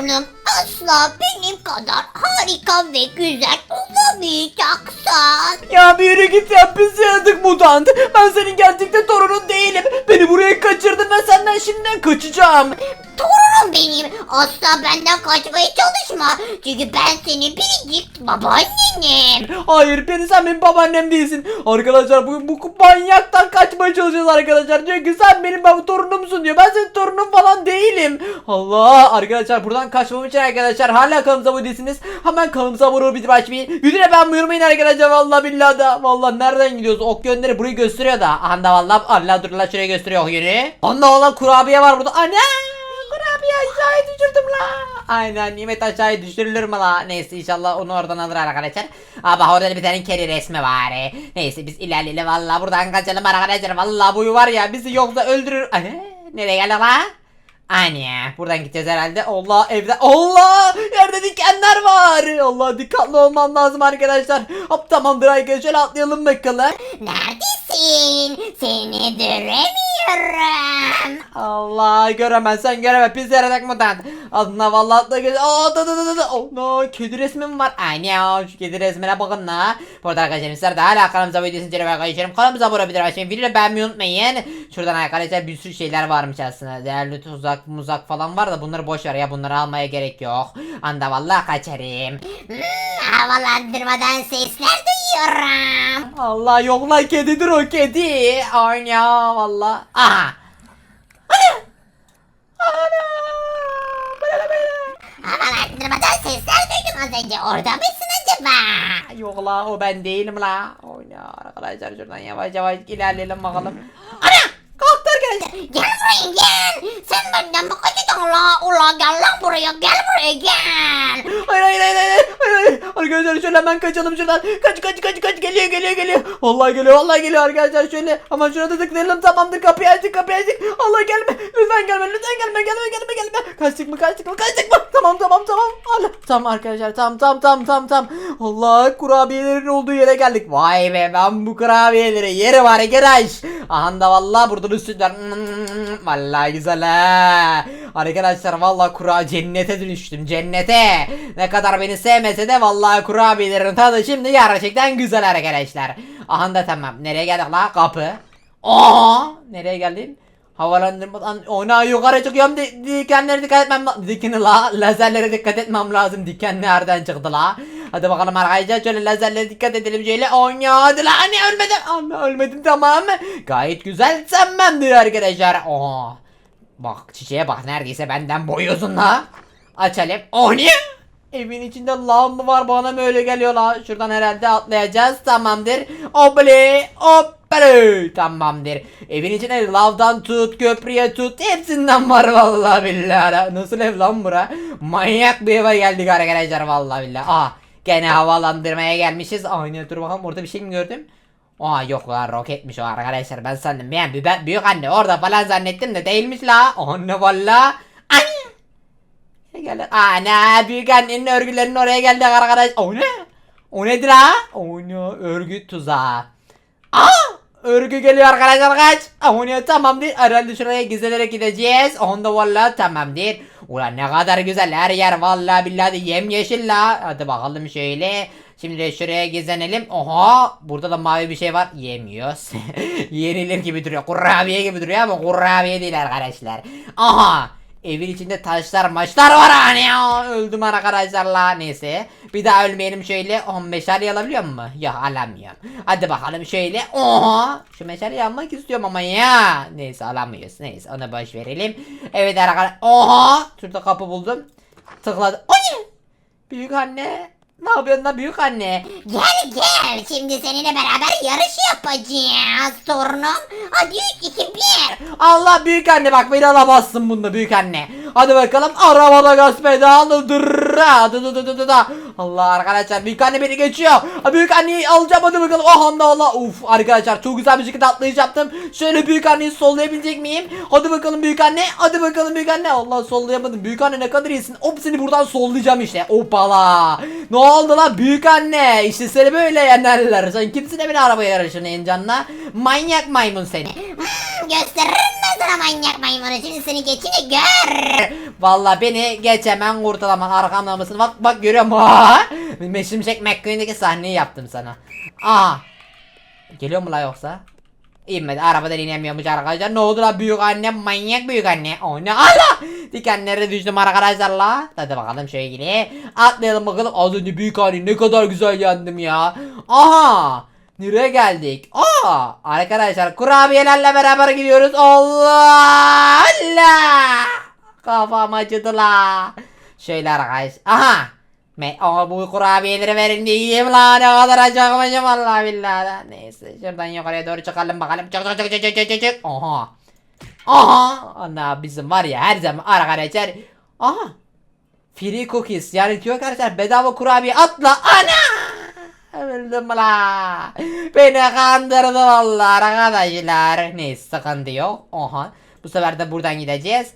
torunum asla benim kadar harika ve güzel olamayacaksın. Ya bir yere git ya biz yaradık mutant. Ben senin gerçekten torunun değilim. Beni buraya kaçırdın ve senden şimdiden kaçacağım. Torunum benim. Asla benden kaçmaya çalışma. Çünkü ben senin biricik babaannenim. Hayır beni sen benim babaannem değilsin. Arkadaşlar bu, bu manyaktan kaçmaya çalışacağız arkadaşlar. Çünkü sen benim baba torunumsun diyor. Ben senin torunun falan değilim. Allah arkadaşlar buradan kaçmam için arkadaşlar hala kanalımıza abone değilsiniz. Hemen kanalımıza abone olup bildirim açmayı. Videoya ben buyurmayın arkadaşlar. Vallahi billahi da. Vallahi nereden gidiyoruz? Ok yönleri burayı gösteriyor da. Anda vallahi Allah dur la şuraya gösteriyor ok yönü. Anda vallahi kurabiye var burada. Ana! Kurabiye aşağıya düşürdüm la. Aynen nimet aşağıya düşürülür mü la? Neyse inşallah onu oradan alır arkadaşlar. Bak orada bir tane kedi resmi var. Neyse biz ilerleyelim valla buradan kaçalım arkadaşlar. Valla bu var ya bizi yoksa öldürür. Ay, nereye geldi la? Anne buradan gideceğiz herhalde. Allah evde. Allah yerde dikenler var. Allah dikkatli olmam lazım arkadaşlar. Hop tamamdır arkadaşlar atlayalım bakalım. Neredesin? Seni göremiyorum. Allah göremezsen göreme pis yaratık mutant. Adına vallahi atla gel. Aa da da da da. Oh no kedi resmim var. Ay ne ya şu kedi resmine bakın la. Bu arada arkadaşlar sizler de hala kanalımıza videosunu incelemeye arkadaşlarım. Kanalımıza abone olabilir. Videoyu beğenmeyi unutmayın. Şuradan arkadaşlar bir sürü şeyler varmış aslında. Değerli tuzak muzak falan var da bunları boş ver ya bunları almaya gerek yok. Anda vallahi kaçarım. Hmm, havalandırmadan sesler duyuyorum. Allah yok lan kedidir o kedi. Ay ya valla. Aha. Ana. Ana. Havalandırmadan sesler duydum az önce. Orada mısın acaba? Yok la o ben değilim la. Oyna arkadaşlar şuradan yavaş yavaş ilerleyelim bakalım. Gel buraya gel. Sen benden mi kaçacaksın la? Ula gel lan buraya. Gel buraya gel. Hayır hayır hayır hayır. hayır, hayır. Arkadaşlar şöyle hemen kaçalım şuradan. Kaç kaç kaç kaç geliyor geliyor geliyor. Vallahi geliyor vallahi geliyor arkadaşlar şöyle. Hemen şuna da tıklayalım tamamdır kapıyı açtık kapıyı açtık. Allah gelme. Lütfen gelme lütfen gelme gelme gelme gelme. Kaçtık mı kaçtık mı kaçtık mı? Tamam tamam tamam. Allah. Tamam arkadaşlar tamam tamam tamam tamam tamam. Allah kurabiyelerin olduğu yere geldik. Vay be ben bu kurabiyeleri yerim arkadaş. Aha da vallahi burada üstünden. Vallahi güzel ha. Arkadaşlar vallahi kura cennete dönüştüm cennete. Ne kadar beni sevmese de vallahi kurabiyelerin tadı şimdi gerçekten güzel arkadaşlar. Aha da tamam. Nereye geldik la? Kapı. Aa! Nereye geldim? Havalandırmadan ona yukarı çıkıyorum Di- dikenlere dikkat etmem lazım. Dikini la lazerlere dikkat etmem lazım. Diken nereden çıktı la? Hadi bakalım arkadaşlar şöyle lazerlere dikkat edelim şöyle. Onya la anne ölmedim. Anne ölmedim tamam. Gayet güzel semmemdir arkadaşlar. Aa. Bak çiçeğe bak neredeyse benden boy uzun la. Açalım. O ne? Evin içinde lav mı var bana mı öyle geliyor la? Şuradan herhalde atlayacağız tamamdır. Obli obli tamamdır. Evin içinde lavdan tut köprüye tut hepsinden var vallahi billahi. Nasıl ev lan bura? Manyak bir eve geldik arkadaşlar vallahi billahi. Aa gene havalandırmaya gelmişiz. Aynen dur bakalım orada bir şey mi gördüm? Aa yok la roketmiş o arkadaşlar ben sandım ben, ben büyük anne orada falan zannettim de değilmiş la. Anne valla. Anne. Ne geldi? Ana büyük annenin örgülerinin oraya geldi arkadaş. O ne? O nedir ha? O ne? Örgü tuzağı. Aa! Örgü geliyor arkadaşlar kaç. O ne tamamdır. Herhalde şuraya gizlenerek gideceğiz. Onda valla tamamdır. Ulan ne kadar güzel her yer valla billahi yem yeşil la. Hadi bakalım şöyle. Şimdi şuraya gizlenelim. Oha burada da mavi bir şey var. Yemiyoruz. Yenilir gibi duruyor. Kurabiye gibi duruyor ama kurabiye değil arkadaşlar. Aha. Evin içinde taşlar maçlar var hani ya. Öldüm arkadaşlar la neyse. Bir daha ölmeyelim şöyle. 15 meşale alabiliyor mu? Yok alamıyorum. Hadi bakalım şöyle. Oha. Şu meşaleyi almak istiyorum ama ya. Neyse alamıyoruz. Neyse onu boş verelim. Evet arkadaşlar. Oha. Şurada kapı buldum. Tıkladı. O? Büyük anne. Ne yapıyorsun da büyük anne? Gel gel. Şimdi seninle beraber yarış yapacağız torunum. Hadi 3 2 1. Allah büyük anne bak beni alamazsın bunda büyük anne. Hadi bakalım arabada gaz pedalı dırra dı dı dı dı dı da. Allah arkadaşlar büyük anne beni geçiyor. Büyük anneyi alacağım hadi bakalım. Oh anda Allah. Uf arkadaşlar çok güzel bir şekilde atlayış yaptım. Şöyle büyük anneyi sollayabilecek miyim? Hadi bakalım büyük anne. Hadi bakalım büyük anne. Allah sollayamadım. Büyük anne ne kadar iyisin. Hop seni buradan sollayacağım işte. Hoppala. Ne oldu lan büyük anne? İşte seni böyle yenerler. Sen kimsin de beni araba yarışına en canına? Manyak maymun seni. Gösteririm ben sana manyak maymunu. Şimdi seni geçince gör. Vallahi beni geçemen kurtulamam arkamda mısın? Bak bak görüyor musun? Meşimşek McQueen'deki sahneyi yaptım sana. Aha. Geliyor mu la yoksa? İnmedi arabadan inemiyormuş arkadaşlar. Ne oldu la büyük anne manyak büyük anne. O ne ala. Dikenlere düştüm arkadaşlar la. Hadi bakalım şöyle. Atlayalım bakalım. Az önce büyük anne ne kadar güzel yendim ya. Aha. Nereye geldik? Aa, arkadaşlar kurabiyelerle beraber gidiyoruz. Allah Allah. Kafam acıdı la. Şöyle arkadaş. Aha. Me Aa, bu kurabiyeleri verin diye yiyeyim la ne kadar acıkmışım vallahi billahi. Neyse şuradan yukarıya doğru çıkalım bakalım. Çık çık çık çık çık çık çık. Aha. Aha. Ana bizim var ya her zaman arkadaşlar. Aha. Free cookies yani diyor arkadaşlar bedava kurabiye atla. Ana. Öldüm la. Beni kandırdı vallahi arkadaşlar. Neyse sıkıntı yok. Aha. Bu sefer de buradan gideceğiz.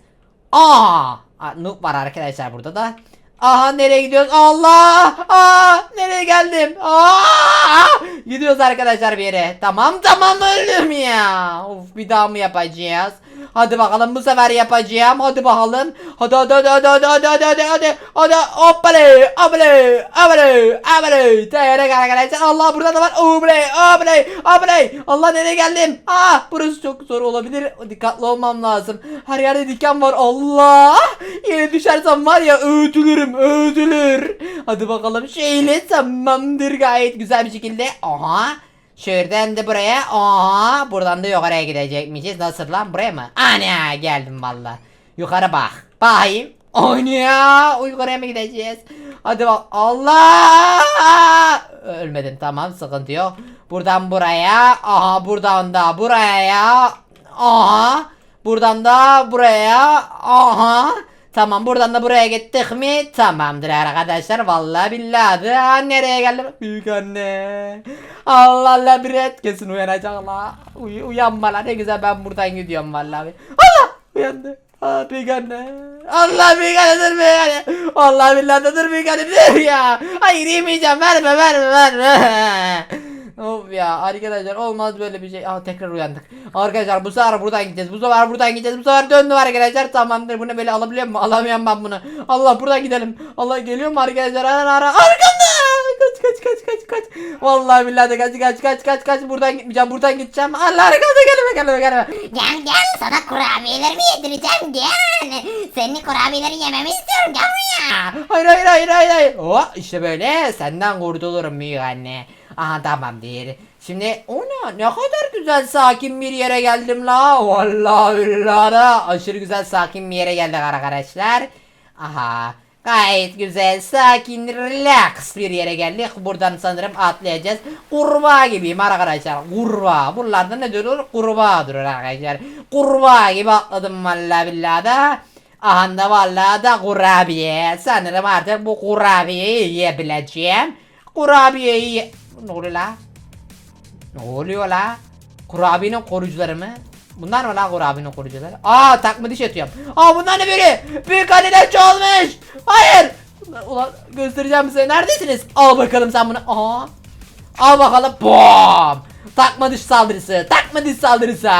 Aa, Noob var arkadaşlar burada da. Aha nereye gidiyoruz? Allah! Aa! Nereye geldim? Aa! Gidiyoruz arkadaşlar bir yere. Tamam tamam öldüm ya. Of bir daha mı yapacağız? Hadi bakalım bu sefer yapacağım. Hadi bakalım. Hadi hadi hadi hadi hadi hadi hadi hadi. Hadi, hadi. hoppale hoppale hoppale hoppale. Teyrek arkadaşlar. Allah burada da var. Hoppale hoppale hoppale. Allah nereye geldim? Aa burası çok zor olabilir. Dikkatli olmam lazım. Her yerde diken var. Allah. Yere düşersem var ya öğütülürüm öldürürüm öldürür hadi bakalım şöyle tamamdır gayet güzel bir şekilde aha Şuradan da buraya. Aa, buradan da yukarıya gidecekmişiz. Nasıl lan buraya mı? Ana geldim valla. Yukarı bak. Bakayım. Oynuyor. Yukarıya mı gideceğiz? Hadi bak. Allah! Ölmedim tamam sıkıntı yok. Buradan buraya. Aha buradan da buraya. Aha. Buradan da buraya. Aha. Tamam buradan da buraya gittik mi? Tamamdır arkadaşlar. Vallahi billahi de nereye geldim? Büyük anne. Allah Allah bir et kesin uyanacak la. Uy uyanma ne güzel ben buradan gidiyorum vallahi. Allah uyandı. Aa büyük anne. Allah büyük anne dur büyük anne. Allah billahi dur büyük anne dur ya. Hayır yemeyeceğim verme verme verme. Of ya arkadaşlar olmaz böyle bir şey. Aa tekrar uyandık. Arkadaşlar bu sefer buradan gideceğiz. Bu sefer buradan gideceğiz. Bu sefer döndüm arkadaşlar. Tamamdır. Bunu böyle alabiliyor mu? Alamıyorum ben bunu. Allah buradan gidelim. Allah geliyor mu arkadaşlar? Ara ara. Arkamda. Kaç kaç kaç kaç kaç. Vallahi billahi de kaç kaç kaç kaç kaç. Buradan gitmeyeceğim. Buradan gideceğim. Allah arkamda gelme gelme gelme. Gel gel sana kurabiyelerimi yedireceğim gel. Senin kurabiyeleri yememi istiyorum gel buraya. Hayır hayır hayır hayır hayır. Oh, işte böyle senden kurtulurum büyük anne. Aha tamam değil. Şimdi ona ne kadar güzel sakin bir yere geldim la. Vallahi billahi aşırı güzel sakin bir yere geldik arkadaşlar. Aha gayet güzel sakin relax bir yere geldik. Buradan sanırım atlayacağız. Kurbağa gibiyim arkadaşlar. Kurbağa. Buralarda ne durur? Kurbağa durur arkadaşlar. Kurbağa gibi atladım vallahi billahi da. Aha da vallahi da kurabiye. Sanırım artık bu kurabiyeyi yiyebileceğim. Kurabiyeyi ye- Ne oluyor la? Ne oluyor la? Kurabiyenin koruyucuları mı? Bunlar mı la kurabiyenin koruyucuları? Aa takma diş atıyorum. Aa bunlar ne biri? Büyük anneler çoğalmış. Hayır. Ulan göstereceğim size. Neredesiniz? Al bakalım sen bunu. Aa. Al bakalım. Bom. Takma diş saldırısı. Takma diş saldırısı.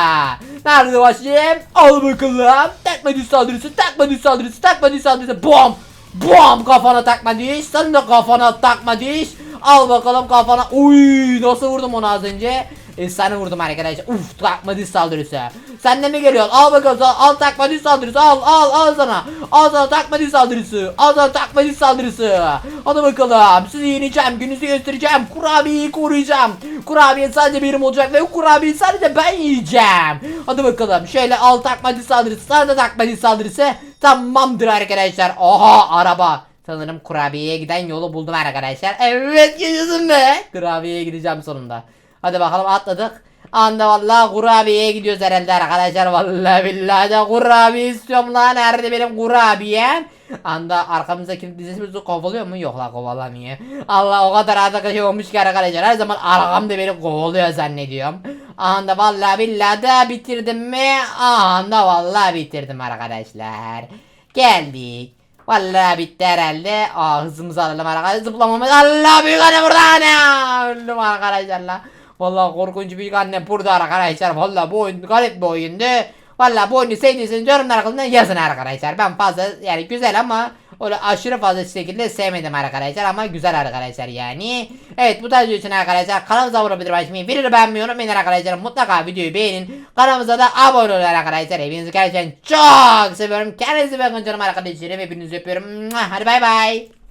Nerede başlayayım? Al bakalım. Takma diş saldırısı. Takma diş saldırısı. Takma diş saldırısı. Bom. Bom kafana takma diş. Sen de kafana takma diş. Al bakalım kafana. Uy nasıl vurdum onu az önce? Efsane vurdum arkadaşlar. Uf takma diş saldırısı. Sen de mi geliyorsun? Al bakalım al, al takma diş saldırısı. Al al al sana. Al sana takma diş saldırısı. Al sana takma diş saldırısı. Hadi bakalım. Sizi yeneceğim. Gününüzü göstereceğim. Kurabiyeyi koruyacağım. Kurabiye sadece benim olacak ve o kurabiyeyi sadece ben yiyeceğim. Hadi bakalım. Şöyle al takma diş saldırısı. Sana da takma diş saldırısı. Tamamdır arkadaşlar. Oha araba. Sanırım kurabiyeye giden yolu buldum arkadaşlar. Evet gidiyorsun be. Kurabiyeye gideceğim sonunda. Hadi bakalım atladık. Anda vallahi kurabiyeye gidiyoruz herhalde arkadaşlar. Vallahi billahi de kurabiye istiyorum lan. Nerede benim kurabiyem? Anda arkamızdaki dizimizi kovalıyor mu? Yok la kovalamıyor. Allah o kadar arkadaş olmuş ki arkadaşlar. Her zaman arkamda beni kovalıyor zannediyorum. Anda vallahi billahi de bitirdim mi? Anda vallahi bitirdim arkadaşlar. Geldik. Vallahi bitti herhalde. Aa hızımızı alalım arkadaşlar. Zıplamamız. Allah büyük anne burada ne? Öldüm arkadaşlar la. Vallahi korkunç büyük annem burada arkadaşlar. Vallahi bu oyun garip bir oyundu. Vallahi bu oyunu sevdiyseniz yorumlar kısmına yazın arkadaşlar. Ben fazla yani güzel ama öyle aşırı fazla şekilde sevmedim arkadaşlar ama güzel arkadaşlar yani. Evet bu tarz için arkadaşlar kanalımıza abone olmayı açmayı videoyu beğenmeyi unutmayın arkadaşlar. Mutlaka videoyu beğenin. Kanalımıza da abone olun arkadaşlar. Hepinizi gerçekten çok seviyorum. Kendinize bakın canım arkadaşlarım. Hepinizi öpüyorum. Hadi bay bay.